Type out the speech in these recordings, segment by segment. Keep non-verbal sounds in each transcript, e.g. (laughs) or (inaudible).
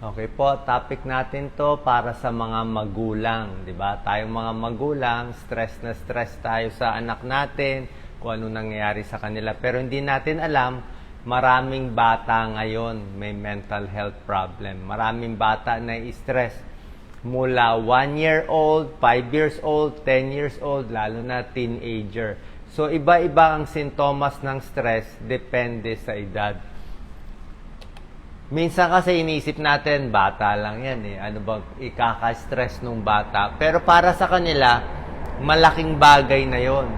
Okay po, topic natin to para sa mga magulang, di ba? Tayong mga magulang, stress na stress tayo sa anak natin, kung ano nangyayari sa kanila. Pero hindi natin alam, maraming bata ngayon may mental health problem. Maraming bata na stress mula 1 year old, 5 years old, 10 years old, lalo na teenager. So, iba-iba ang sintomas ng stress, depende sa edad. Minsan kasi inisip natin, bata lang yan eh. Ano bang ikaka-stress nung bata? Pero para sa kanila, malaking bagay na yon.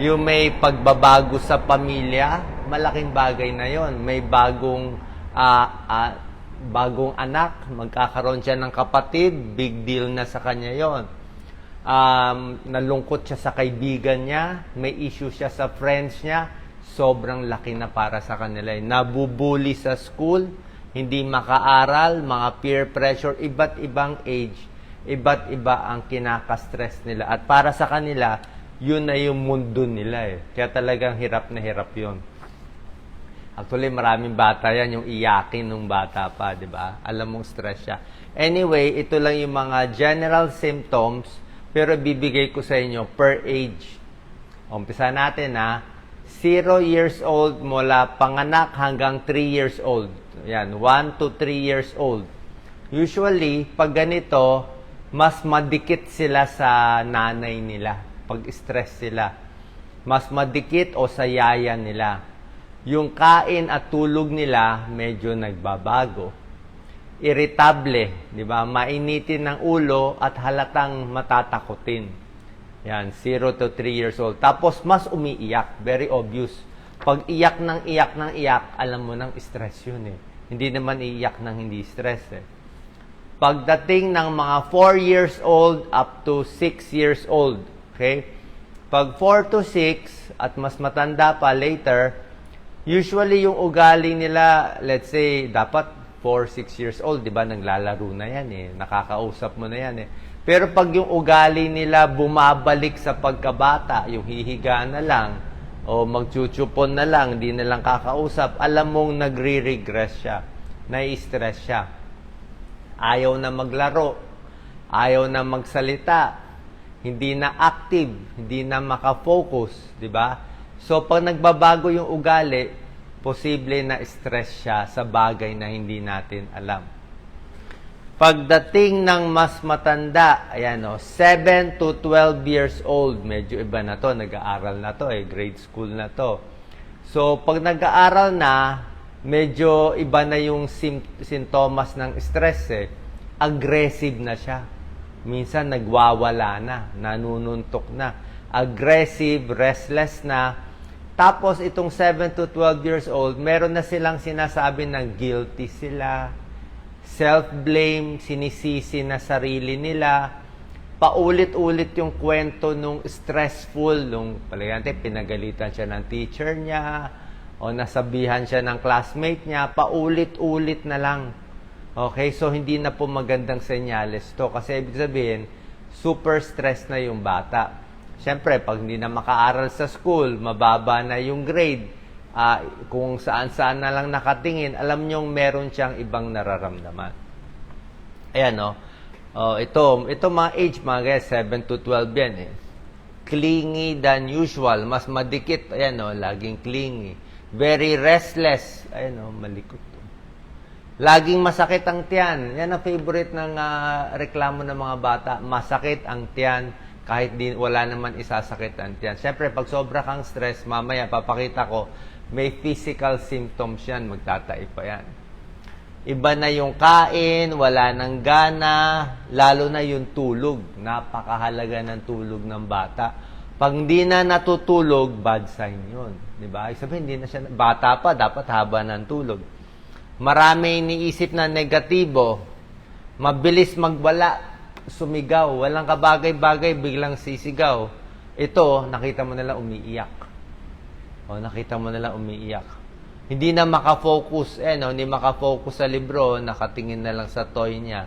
Yung may pagbabago sa pamilya, malaking bagay na yon. May bagong ah, ah, bagong anak, magkakaroon siya ng kapatid, big deal na sa kanya yon. Um, nalungkot siya sa kaibigan niya, may issue siya sa friends niya, sobrang laki na para sa kanila. Nabubuli sa school, hindi makaaral, mga peer pressure, iba't ibang age, iba't iba ang kinaka-stress nila. At para sa kanila, yun na yung mundo nila eh. Kaya talagang hirap na hirap yun. Actually, maraming bata yan, yung iyakin ng bata pa, di ba? Alam mong stress siya. Anyway, ito lang yung mga general symptoms, pero bibigay ko sa inyo per age. Umpisa natin ha. 0 years old mula panganak hanggang 3 years old. Yan, 1 to 3 years old. Usually, pag ganito, mas madikit sila sa nanay nila. Pag stress sila. Mas madikit o sa yaya nila. Yung kain at tulog nila medyo nagbabago. Irritable, di ba? Mainitin ng ulo at halatang matatakotin. Yan, 0 to 3 years old. Tapos mas umiiyak, very obvious. Pag iyak ng iyak ng iyak, alam mo nang stress yun eh. Hindi naman iiyak ng hindi stress eh. Pagdating ng mga 4 years old up to 6 years old, okay? Pag 4 to 6 at mas matanda pa later, usually yung ugali nila, let's say, dapat 4, 6 years old, di ba? Naglalaro na yan eh. Nakakausap mo na yan eh. Pero pag yung ugali nila bumabalik sa pagkabata, yung hihiga na lang, o magchuchupon na lang, hindi na lang kakausap, alam mong nagre-regress siya, nai-stress siya. Ayaw na maglaro, ayaw na magsalita, hindi na active, hindi na makafocus, di ba? So, pag nagbabago yung ugali, posible na stress siya sa bagay na hindi natin alam. Pagdating ng mas matanda, ayan o, 7 to 12 years old, medyo iba na to, nag-aaral na to, eh, grade school na to. So, pag nag-aaral na, medyo iba na yung sintomas ng stress eh. Aggressive na siya. Minsan nagwawala na, nanununtok na. Aggressive, restless na. Tapos itong 7 to 12 years old, meron na silang sinasabi na guilty sila, self-blame, sinisisi na sarili nila, paulit-ulit yung kwento nung stressful, nung palagante, pinagalitan siya ng teacher niya, o nasabihan siya ng classmate niya, paulit-ulit na lang. Okay, so hindi na po magandang senyales to. Kasi ibig sabihin, super stress na yung bata. Siyempre, pag hindi na makaaral sa school, mababa na yung grade, ah, kung saan-saan na lang nakatingin, alam nyong meron siyang ibang nararamdaman. Ayan, no? Oh, ito, ito mga age, mga guys, 7 to 12 yan eh. Clingy than usual. Mas madikit. Ayan, no? Laging clingy. Very restless. Ayan, no? Malikot. Laging masakit ang tiyan. Yan ang favorite ng ah, reklamo ng mga bata. Masakit ang tiyan kahit di, wala naman isasakit ang tiyan. Siyempre, pag sobra kang stress, mamaya papakita ko, may physical symptoms yan. Magtatai pa yan. Iba na yung kain, wala nang gana, lalo na yung tulog. Napakahalaga ng tulog ng bata. Pag hindi na natutulog, bad sign yun. Di ba? Sabihin, hindi na siya, bata pa, dapat haba ng tulog. Marami iniisip na negatibo, mabilis magwala, sumigaw, walang kabagay-bagay, biglang sisigaw. Ito, nakita mo nila umiiyak. O, nakita mo nila umiiyak. Hindi na makafocus, eh, no? hindi makafocus sa libro, nakatingin na lang sa toy niya.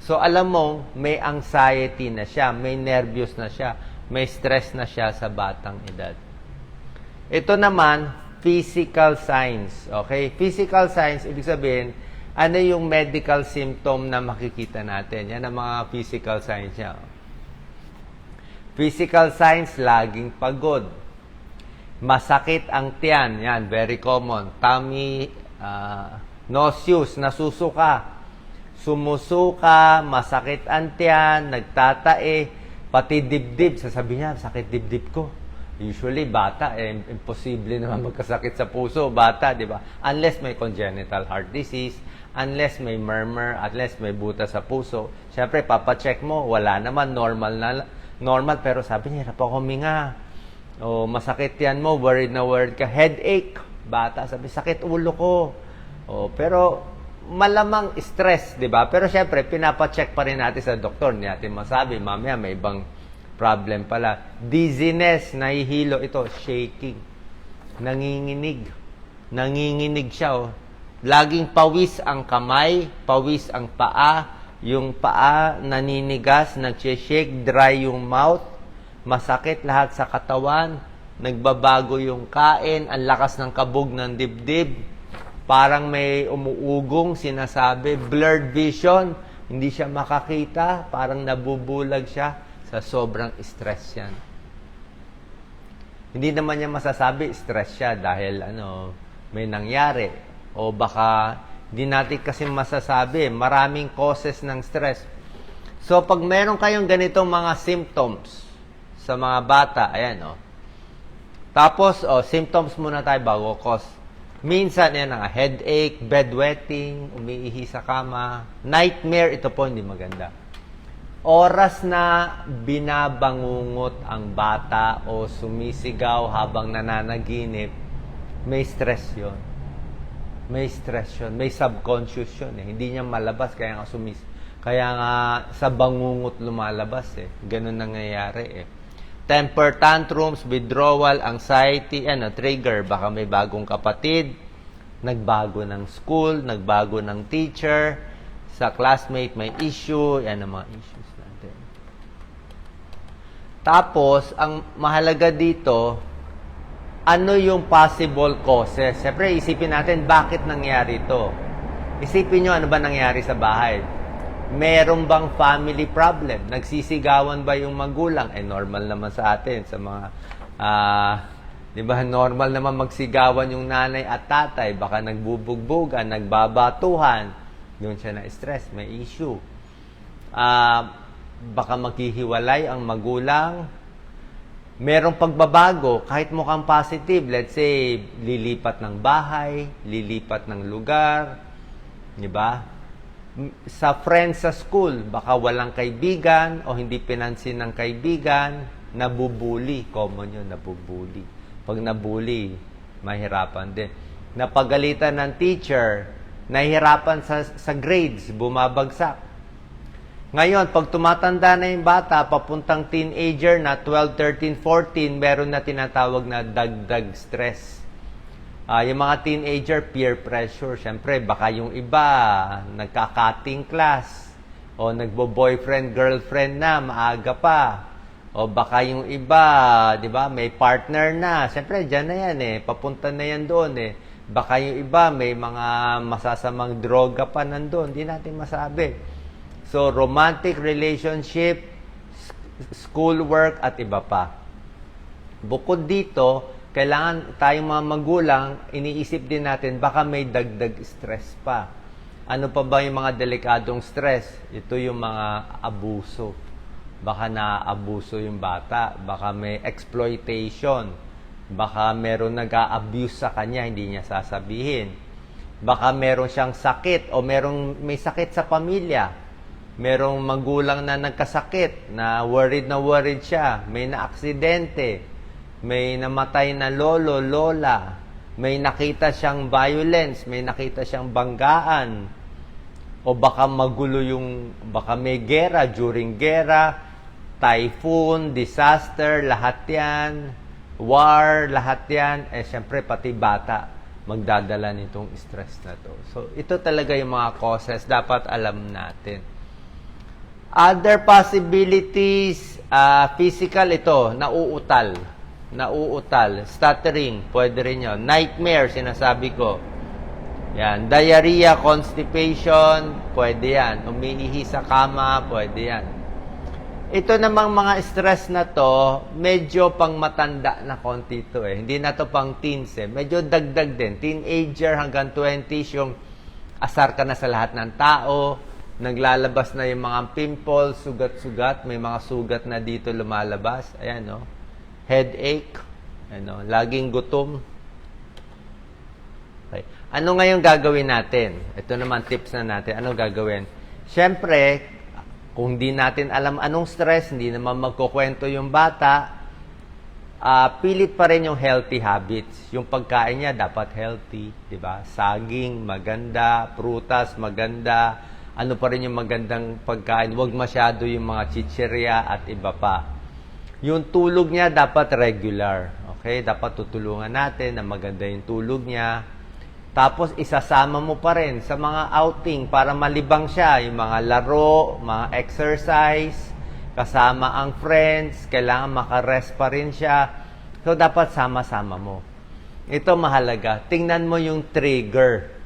So, alam mo, may anxiety na siya, may nervous na siya, may stress na siya sa batang edad. Ito naman, physical signs. Okay? Physical signs, ibig sabihin, ano yung medical symptom na makikita natin. Yan ang mga physical signs niya. Physical signs, laging pagod. Masakit ang tiyan, yan, very common. Tummy, ah, nauseous, nasusuka. Sumusuka, masakit ang tiyan, nagtatae, pati dibdib. Sasabihin niya, sakit dibdib ko. Usually, bata, eh, imposible naman (laughs) magkasakit sa puso, bata, di ba? Unless may congenital heart disease, unless may murmur, unless may buta sa puso. Siyempre, papacheck mo, wala naman, normal na, normal, pero sabi niya, hirap ako huminga. O, masakit yan mo, worried na worried ka. Headache, bata, sabi, sakit ulo ko. O, pero, malamang stress, di ba? Pero syempre, pinapacheck pa rin natin sa doktor. Hindi natin masabi, mamaya may ibang problem pala. Dizziness, nahihilo ito, shaking. Nanginginig. Nanginginig siya, oh. Laging pawis ang kamay, pawis ang paa, yung paa naninigas, nag-shake, dry yung mouth, masakit lahat sa katawan, nagbabago yung kain, ang lakas ng kabog ng dibdib, parang may umuugong sinasabi, blurred vision, hindi siya makakita, parang nabubulag siya. Sa sobrang stress yan. Hindi naman niya masasabi stress siya dahil ano, may nangyari. O baka hindi natin kasi masasabi, maraming causes ng stress. So pag meron kayong ganitong mga symptoms sa mga bata, ayan oh. Tapos, oh, symptoms muna tayo bago cause. Minsan, yan ang headache, bedwetting, umiihi sa kama, nightmare, ito po hindi maganda. Oras na binabangungot ang bata o sumisigaw habang nananaginip, may stress yon. May stress yun. May subconscious yun eh. Hindi niya malabas, kaya nga sumis... Kaya nga sa bangungot lumalabas eh. Ganun nangyayari eh. Temper tantrums, withdrawal, anxiety, ano, trigger. Baka may bagong kapatid, nagbago ng school, nagbago ng teacher, sa classmate may issue, yan ang mga issues natin. Tapos, ang mahalaga dito, ano yung possible causes? Siyempre, isipin natin, bakit nangyari ito? Isipin nyo, ano ba nangyari sa bahay? Meron bang family problem? Nagsisigawan ba yung magulang? Eh, normal naman sa atin, sa mga, ah, di ba, normal naman magsigawan yung nanay at tatay. Baka nagbubugbugan, nagbabatuhan. Doon siya na-stress, may issue. Ah, baka maghihiwalay ang magulang, merong pagbabago, kahit mukhang positive, let's say, lilipat ng bahay, lilipat ng lugar, di ba? Sa friends sa school, baka walang kaibigan o hindi pinansin ng kaibigan, nabubuli. Common yun, nabubuli. Pag nabuli, mahirapan din. Napagalitan ng teacher, nahihirapan sa, sa grades, bumabagsak. Ngayon, pag tumatanda na yung bata, papuntang teenager na 12, 13, 14, meron na tinatawag na dagdag stress. Ah, yung mga teenager, peer pressure. Siyempre, baka yung iba, nagka-cutting class. O nagbo-boyfriend, girlfriend na, maaga pa. O baka yung iba, di ba, may partner na. Siyempre, dyan na yan eh. Papunta na yan doon eh. Baka yung iba, may mga masasamang droga pa nandun. Hindi natin masabi. So, romantic relationship, schoolwork, at iba pa. Bukod dito, kailangan tayong mga magulang, iniisip din natin, baka may dagdag stress pa. Ano pa ba yung mga delikadong stress? Ito yung mga abuso. Baka na-abuso yung bata. Baka may exploitation. Baka meron nag-a-abuse sa kanya, hindi niya sasabihin. Baka meron siyang sakit o merong may sakit sa pamilya merong magulang na nagkasakit, na worried na worried siya, may na-aksidente, may namatay na lolo, lola, may nakita siyang violence, may nakita siyang banggaan, o baka magulo yung, baka may gera during gera, typhoon, disaster, lahat yan, war, lahat yan, eh syempre pati bata magdadala nitong stress na to. So, ito talaga yung mga causes. Dapat alam natin. Other possibilities, ah, physical. Ito, nauutal. Nauutal. Stuttering, pwede rin yun. Nightmare, sinasabi ko. Yan. Diarrhea, constipation, pwede yan. Umiihi sa kama, pwede yan. Ito namang mga stress na to, medyo pang matanda na konti to eh. Hindi na to pang teens eh. Medyo dagdag din. Teenager hanggang 20s, yung asar ka na sa lahat ng tao, naglalabas na yung mga pimples, sugat-sugat, may mga sugat na dito lumalabas. Ayan, no? Headache, ano, laging gutom. Okay. Ano ngayon gagawin natin? Ito naman tips na natin. Ano gagawin? Siyempre, kung hindi natin alam anong stress, hindi naman magkukwento yung bata, ah, pilit pa rin yung healthy habits. Yung pagkain niya dapat healthy, di ba? Saging, maganda, prutas, maganda. Ano pa rin yung magandang pagkain? Huwag masyado yung mga chichirya at iba pa. Yung tulog niya dapat regular. Okay? Dapat tutulungan natin na maganda yung tulog niya. Tapos isasama mo pa rin sa mga outing para malibang siya. Yung mga laro, mga exercise, kasama ang friends, kailangan makarest pa rin siya. So dapat sama-sama mo. Ito mahalaga. Tingnan mo yung trigger.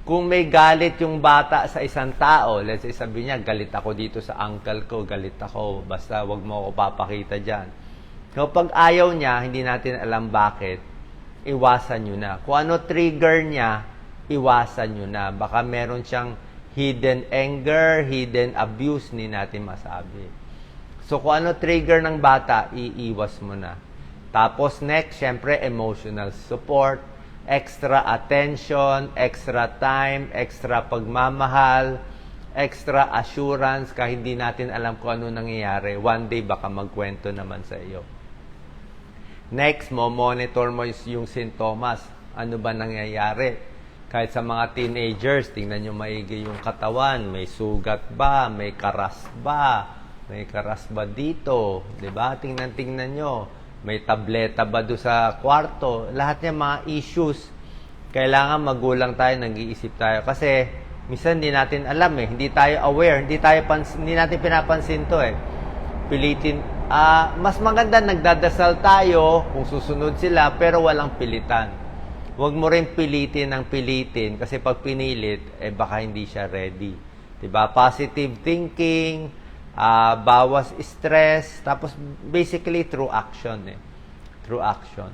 Kung may galit yung bata sa isang tao, let's say sabi niya, galit ako dito sa uncle ko, galit ako, basta wag mo ako papakita dyan. So pag ayaw niya, hindi natin alam bakit, iwasan nyo na. Kung ano trigger niya, iwasan nyo na. Baka meron siyang hidden anger, hidden abuse, ni natin masabi. So kung ano trigger ng bata, iiwas mo na. Tapos next, syempre emotional support, extra attention, extra time, extra pagmamahal, extra assurance kahit hindi natin alam kung ano nangyayari. One day baka magkwento naman sa iyo. Next, mo monitor mo yung sintomas. Ano ba nangyayari? Kahit sa mga teenagers, tingnan nyo maigi yung katawan. May sugat ba? May karas ba? May karas ba dito? 'Di ba? Tingnan-tingnan nyo. May tableta ba do sa kwarto? Lahat niya mga issues. Kailangan magulang tayo, nag-iisip tayo. Kasi, minsan hindi natin alam eh. Hindi tayo aware. Hindi, tayo pans- hindi natin pinapansin to eh pilitin. Ah, mas maganda nagdadasal tayo kung susunod sila pero walang pilitan. Huwag mo rin pilitin ng pilitin kasi pag pinilit eh baka hindi siya ready. 'Di ba? Positive thinking, ah, bawas stress, tapos basically through action eh. Through action.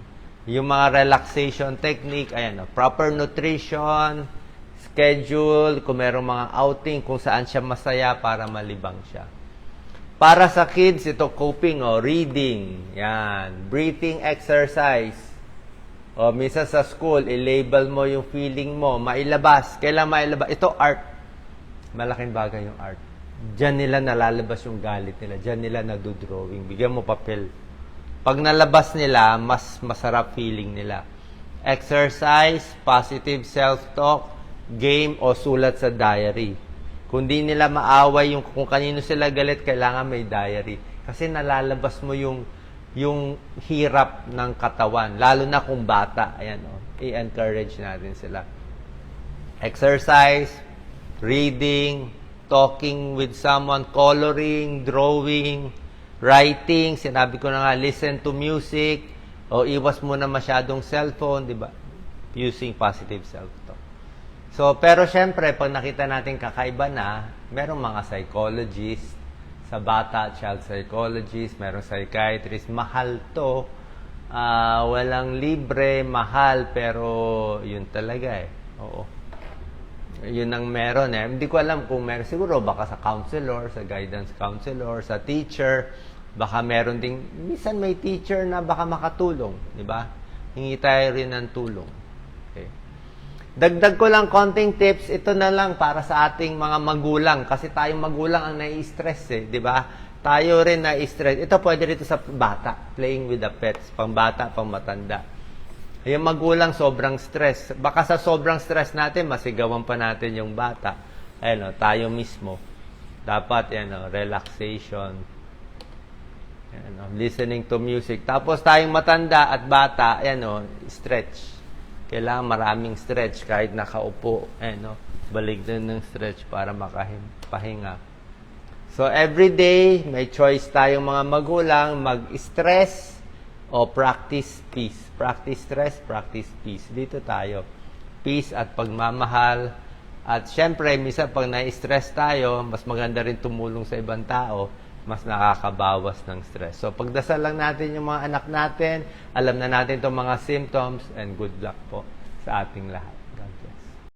Yung mga relaxation technique, ayan, oh, proper nutrition, schedule, kung merong mga outing, kung saan siya masaya para malibang siya. Para sa kids, ito coping, oh, reading, yan, breathing exercise. O, minsan sa school, i-label mo yung feeling mo, mailabas. Kailan mailabas? Ito, art. Malaking bagay yung art. Diyan nila nalalabas yung galit nila. Diyan nila nadudrawing. Bigyan mo papel. Pag nalabas nila, mas masarap feeling nila. Exercise, positive self-talk, game o sulat sa diary. Kung di nila maaway yung kung kanino sila galit, kailangan may diary. Kasi nalalabas mo yung yung hirap ng katawan, lalo na kung bata. Ayan, oh, i-encourage natin sila. Exercise, reading, talking with someone, coloring, drawing, writing, sinabi ko na nga, listen to music, o iwas mo na masyadong cellphone, di ba? Using positive self-talk. So, pero syempre, pag nakita natin kakaiba na, merong mga psychologist, sa bata, child psychologist, merong psychiatrist, mahal to. Ah, walang libre, mahal, pero yun talaga eh. Oo. Yun ang meron eh. Hindi ko alam kung meron. Siguro baka sa counselor, sa guidance counselor, sa teacher. Baka meron ding, minsan may teacher na baka makatulong. Di ba? Hingi tayo rin ng tulong. Okay. Dagdag ko lang konting tips. Ito na lang para sa ating mga magulang. Kasi tayong magulang ang nai-stress eh. Di ba? Tayo rin nai-stress. Ito pwede rito sa bata. Playing with the pets. Pang bata, pang matanda. Yung magulang sobrang stress. Baka sa sobrang stress natin, masigawan pa natin yung bata. Ayun, o, tayo mismo. Dapat, yan, o, relaxation. Yan, o, listening to music. Tapos tayong matanda at bata, yan o, stretch. Kailangan maraming stretch kahit nakaupo. Ayan, o, balik din ng stretch para makapahinga. So, every day, may choice tayong mga magulang mag-stress o practice peace. Practice stress, practice peace. Dito tayo. peace at pagmamahal. At syempre, minsan pag na-stress tayo, mas maganda rin tumulong sa ibang tao, mas nakakabawas ng stress. So pagdasal lang natin yung mga anak natin, alam na natin itong mga symptoms, and good luck po sa ating lahat.